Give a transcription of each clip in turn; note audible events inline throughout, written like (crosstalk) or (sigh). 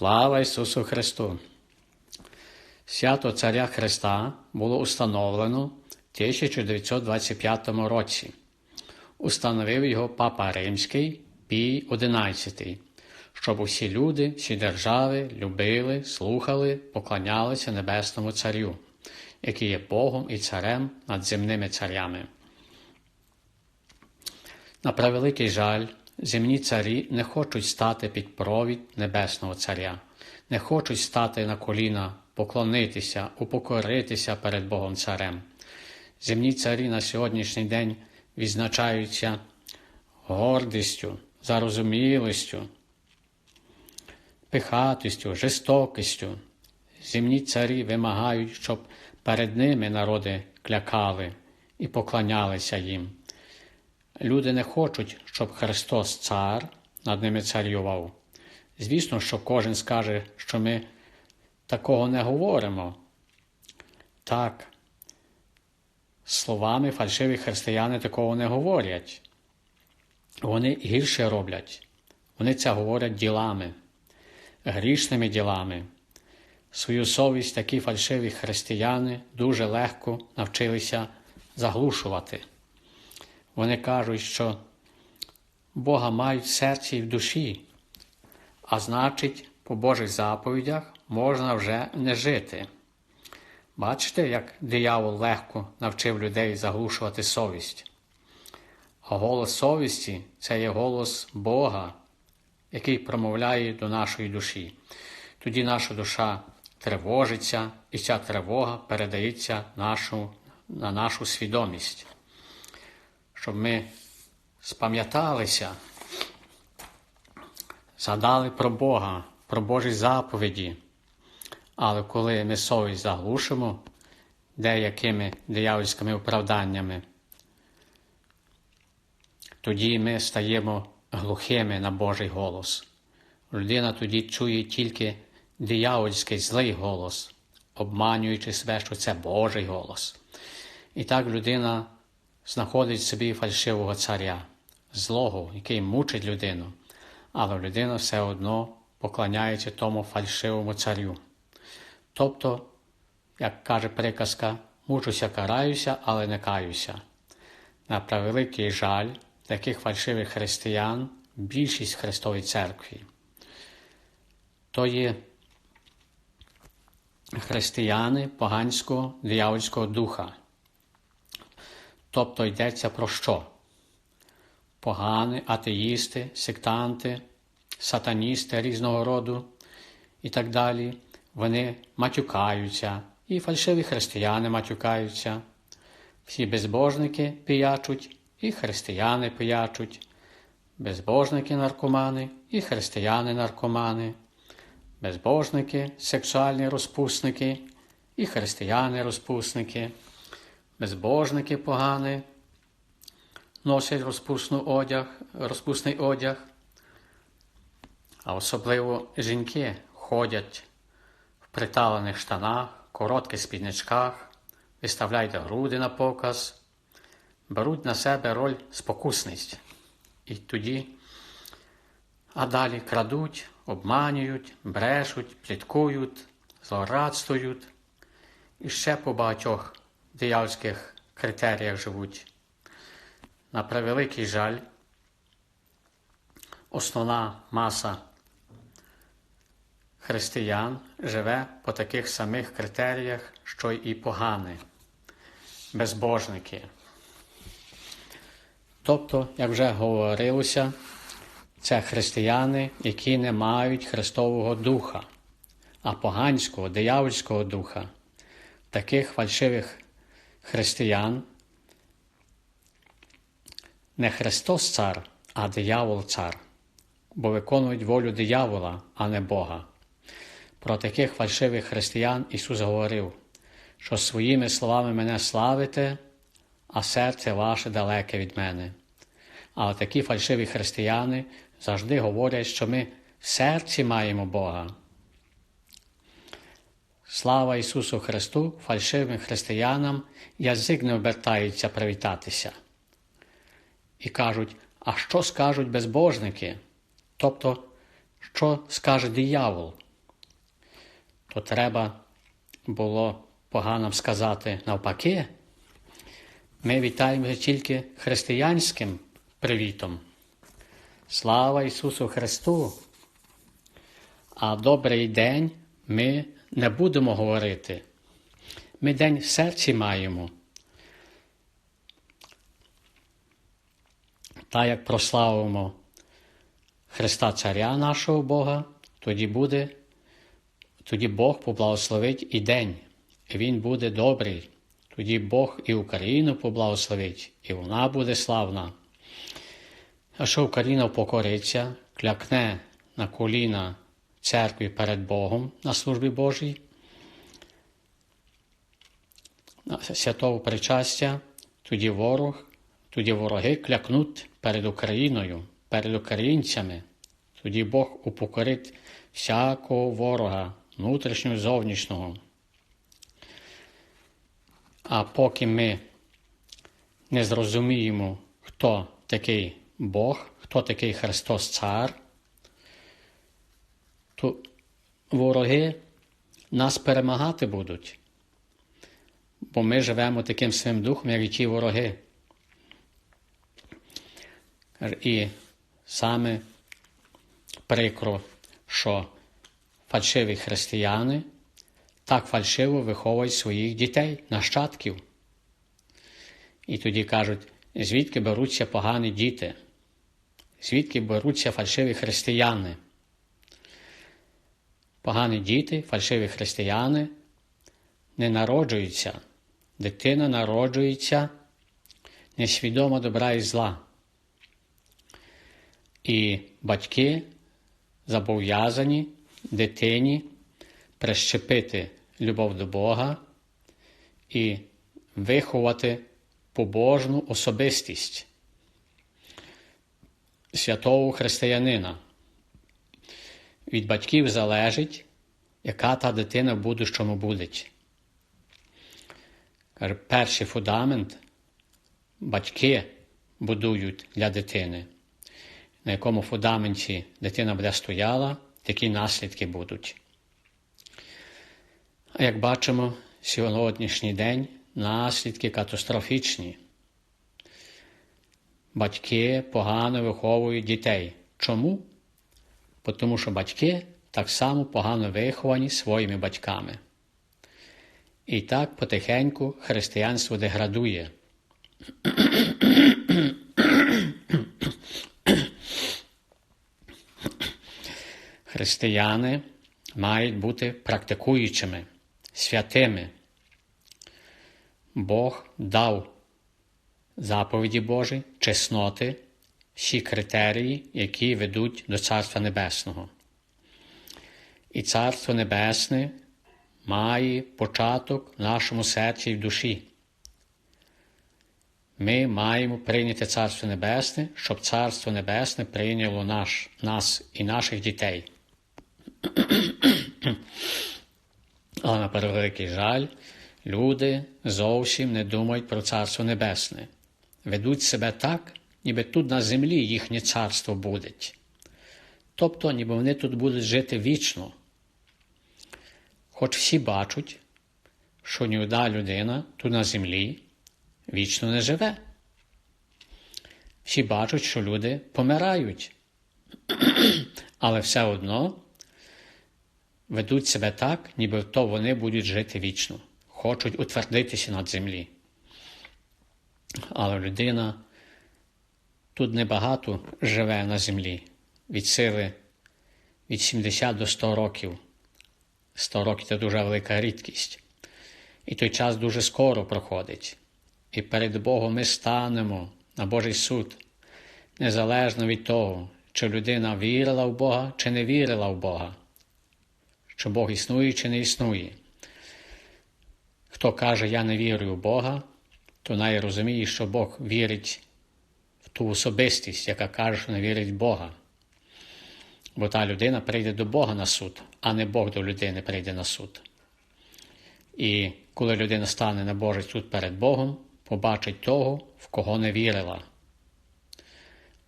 Слава Ісусу Христу! Свято Царя Христа було установлено в 1925 році. Установив його Папа Римський Пій XI, щоб усі люди, всі держави любили, слухали, поклонялися Небесному Царю, який є Богом і Царем над земними царями. На превеликий жаль, земні царі не хочуть стати під провід Небесного Царя, не хочуть стати на коліна, поклонитися, упокоритися перед Богом Царем. Земні царі на сьогоднішній день відзначаються гордістю, зарозумілістю, пихатістю, жорстокістю. Земні царі вимагають, щоб перед ними народи клякали і поклонялися їм. Люди не хочуть, щоб Христос цар над ними царював. Звісно, що кожен скаже, що ми такого не говоримо. Так, словами фальшиві християни такого не говорять. Вони гірше роблять. Вони це говорять ділами, грішними ділами. Свою совість такі фальшиві християни дуже легко навчилися заглушувати. Вони кажуть, що Бога мають в серці і в душі, а значить, по Божих заповідях можна вже не жити. Бачите, як диявол легко навчив людей заглушувати совість. А голос совісті це є голос Бога, який промовляє до нашої душі. Тоді наша душа тривожиться, і ця тривога передається нашу, на нашу свідомість щоб ми спам'яталися, згадали про Бога, про Божі заповіді. Але коли ми совість заглушимо деякими диявольськими оправданнями, тоді ми стаємо глухими на Божий голос. Людина тоді чує тільки диявольський злий голос, обманюючи себе, що це Божий голос. І так людина знаходить собі фальшивого царя, злого, який мучить людину, але людина все одно поклоняється тому фальшивому царю. Тобто, як каже приказка, мучуся, караюся, але не каюся. На превеликий жаль, таких фальшивих християн більшість в Христовій церкві. То є християни поганського диявольського духа. Тобто йдеться про що? Погани, атеїсти, сектанти, сатаністи різного роду і так далі. Вони матюкаються, і фальшиві християни матюкаються. Всі безбожники пиячуть, і християни пиячуть, безбожники наркомани, і християни наркомани, безбожники сексуальні розпусники, і християни розпусники безбожники погані, носять розпусну одяг, розпусний одяг, а особливо жінки ходять в приталених штанах, коротких спідничках, виставляють груди на показ, беруть на себе роль спокусність. І тоді, а далі крадуть, обманюють, брешуть, пліткують, злорадствують і ще по багатьох диявольських критеріях живуть. На превеликий жаль, основна маса християн живе по таких самих критеріях, що і погани, безбожники. Тобто, як вже говорилося, це християни, які не мають Христового Духа, а поганського, диявольського духа, таких фальшивих християн не Христос цар, а диявол цар, бо виконують волю диявола, а не Бога. Про таких фальшивих християн Ісус говорив, що своїми словами мене славите, а серце ваше далеке від мене. Але такі фальшиві християни завжди говорять, що ми в серці маємо Бога. Слава Ісусу Христу, фальшивим християнам язик не обертається привітатися. І кажуть, а що скажуть безбожники? Тобто, що скаже диявол? то треба було поганам сказати навпаки. Ми вітаємо тільки християнським привітом. Слава Ісусу Христу! А добрий день ми не будемо говорити. Ми день в серці маємо. Та як прославимо Христа Царя нашого Бога, тоді буде, тоді Бог поблагословить і день, і Він буде добрий. Тоді Бог і Україну поблагословить, і вона буде славна. А що Україна покориться, клякне на коліна церкві перед Богом на службі Божій, святого причастя, тоді ворог, тоді вороги клякнуть перед Україною, перед українцями. Тоді Бог упокорить всякого ворога, внутрішнього і зовнішнього. А поки ми не зрозуміємо, хто такий Бог, хто такий Христос Цар, то вороги нас перемагати будуть. Бо ми живемо таким своїм духом, як і ті вороги. І саме прикро, що фальшиві християни так фальшиво виховують своїх дітей, нащадків. І тоді кажуть, звідки беруться погані діти, звідки беруться фальшиві християни. Погані діти, фальшиві християни не народжуються. Дитина народжується несвідомо добра і зла. І батьки зобов'язані дитині прищепити любов до Бога і виховати побожну особистість святого християнина. Від батьків залежить, яка та дитина в будущому буде. Перший фундамент батьки будують для дитини. На якому фундаменті дитина буде стояла, такі наслідки будуть. А як бачимо, сьогоднішній день наслідки катастрофічні. Батьки погано виховують дітей. Чому? Тому що батьки так само погано виховані своїми батьками. І так потихеньку християнство деградує. Християни мають бути практикуючими, святими. Бог дав заповіді Божі, чесноти, всі критерії, які ведуть до Царства Небесного. І Царство Небесне має початок в нашому серці і в душі. Ми маємо прийняти Царство Небесне, щоб Царство Небесне прийняло наш, нас і наших дітей. (clears throat) Але на превеликий жаль, люди зовсім не думають про Царство Небесне, ведуть себе так, ніби тут на землі їхнє царство буде. Тобто, ніби вони тут будуть жити вічно. Хоч всі бачать, що ні людина тут на землі вічно не живе. Всі бачать, що люди помирають, (clears throat) але все одно ведуть себе так, ніби то вони будуть жити вічно, хочуть утвердитися над землі. Але людина тут небагато живе на землі від сили від 70 до 100 років. 100 років це дуже велика рідкість. І той час дуже скоро проходить. І перед Богом ми станемо на Божий суд, незалежно від того, чи людина вірила в Бога, чи не вірила в Бога, що Бог існує чи не існує. Хто каже, я не вірю в Бога, то най розуміє, що Бог вірить ту особистість, яка каже, що не вірить в Бога. Бо та людина прийде до Бога на суд, а не Бог до людини прийде на суд. І коли людина стане на Божий суд перед Богом, побачить того, в кого не вірила,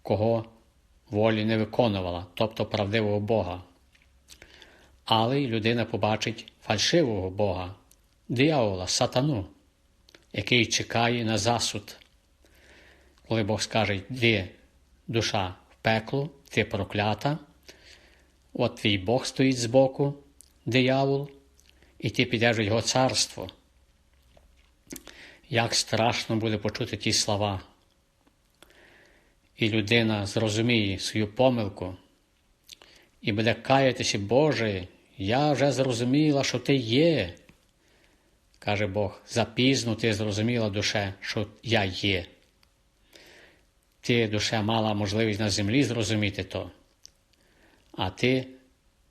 кого волі не виконувала, тобто правдивого Бога. але й людина побачить фальшивого Бога, диявола, сатану, який чекає на засуд. Коли Бог скаже, йди душа в пекло, ти проклята, от твій Бог стоїть збоку, диявол, і ти підеш в його царство. Як страшно буде почути ті слова. І людина зрозуміє свою помилку і буде каятися, Боже, я вже зрозуміла, що ти є. Каже Бог, запізно ти зрозуміла душе, що я є. Ти, душе, мала можливість на землі зрозуміти то, а ти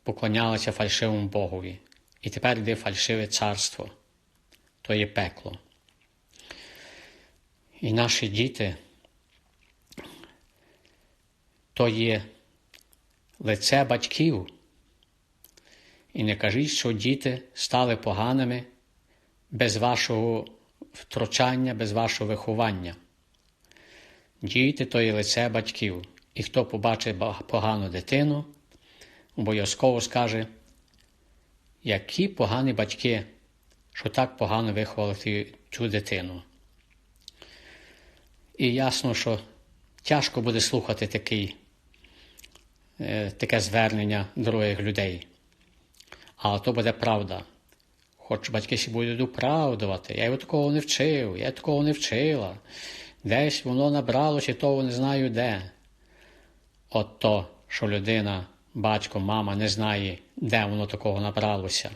поклонялася фальшивому Богові. І тепер йде фальшиве царство, то є пекло. І наші діти то є лице батьків. І не кажіть, що діти стали поганими без вашого втручання, без вашого виховання. Діти то є лице батьків. І хто побачить погану дитину, обов'язково скаже, які погані батьки, що так погано виховали цю дитину. І ясно, що тяжко буде слухати такий, е, таке звернення других людей. Але то буде правда. Хоч батьки ще будуть оправдувати, я його такого не вчив, я такого не вчила. Десь воно набралося, того не знаю де. От то, що людина, батько, мама не знає, де воно такого набралося.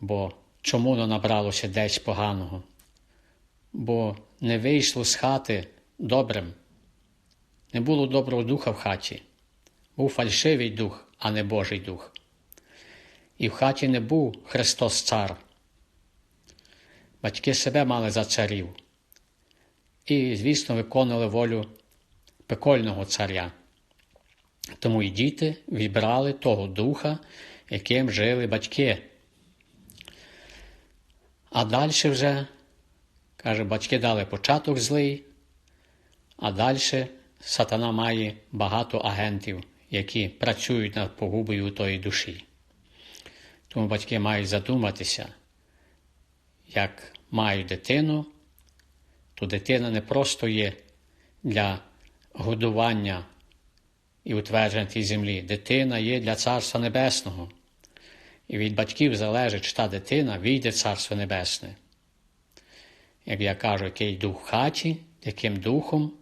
Бо чому воно набралося десь поганого? Бо не вийшло з хати добрим. Не було доброго духа в хаті. Був фальшивий дух, а не Божий дух. І в хаті не був Христос Цар. Батьки себе мали за царів і, звісно, виконували волю пекольного царя. Тому і діти відбрали того духа, яким жили батьки. А далі вже, каже, батьки дали початок злий, а далі сатана має багато агентів, які працюють над погубою тої душі. Тому батьки мають задуматися, як мають дитину, то дитина не просто є для годування і утвердження тій землі. Дитина є для Царства Небесного. І від батьків залежить, чи та дитина війде в Царство Небесне. Як я кажу, який дух хаті, яким духом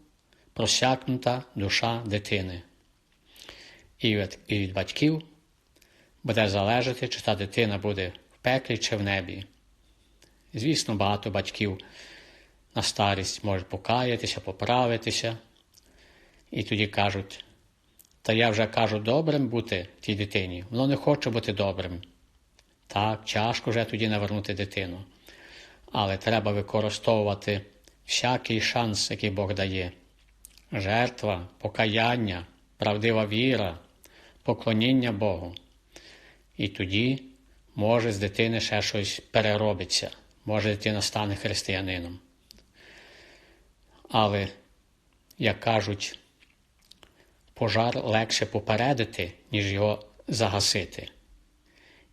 просякнута душа дитини. І від, і від батьків буде залежати, чи та дитина буде в пеклі чи в небі. Звісно, багато батьків на старість можуть покаятися, поправитися, і тоді кажуть, та я вже кажу добрим бути тій дитині, воно не хоче бути добрим. Так, тяжко вже тоді навернути дитину. Але треба використовувати всякий шанс, який Бог дає. Жертва, покаяння, правдива віра, поклоніння Богу. І тоді може з дитини ще щось переробиться, може дитина стане християнином. Але, як кажуть, пожар легше попередити, ніж його загасити.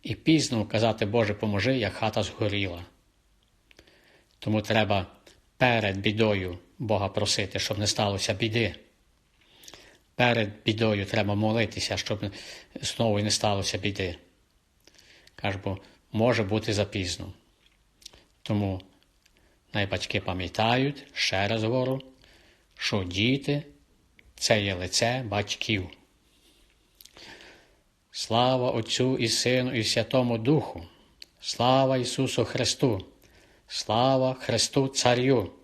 І пізно казати, Боже, поможи, як хата згоріла. Тому треба перед бідою Бога просити, щоб не сталося біди. Перед бідою треба молитися, щоб знову не сталося біди. Каже, бо може бути запізно. Тому найбатьки пам'ятають, ще раз говорю, що діти це є лице батьків. Слава Отцю і Сину, і Святому Духу, слава Ісусу Христу, слава Христу Царю!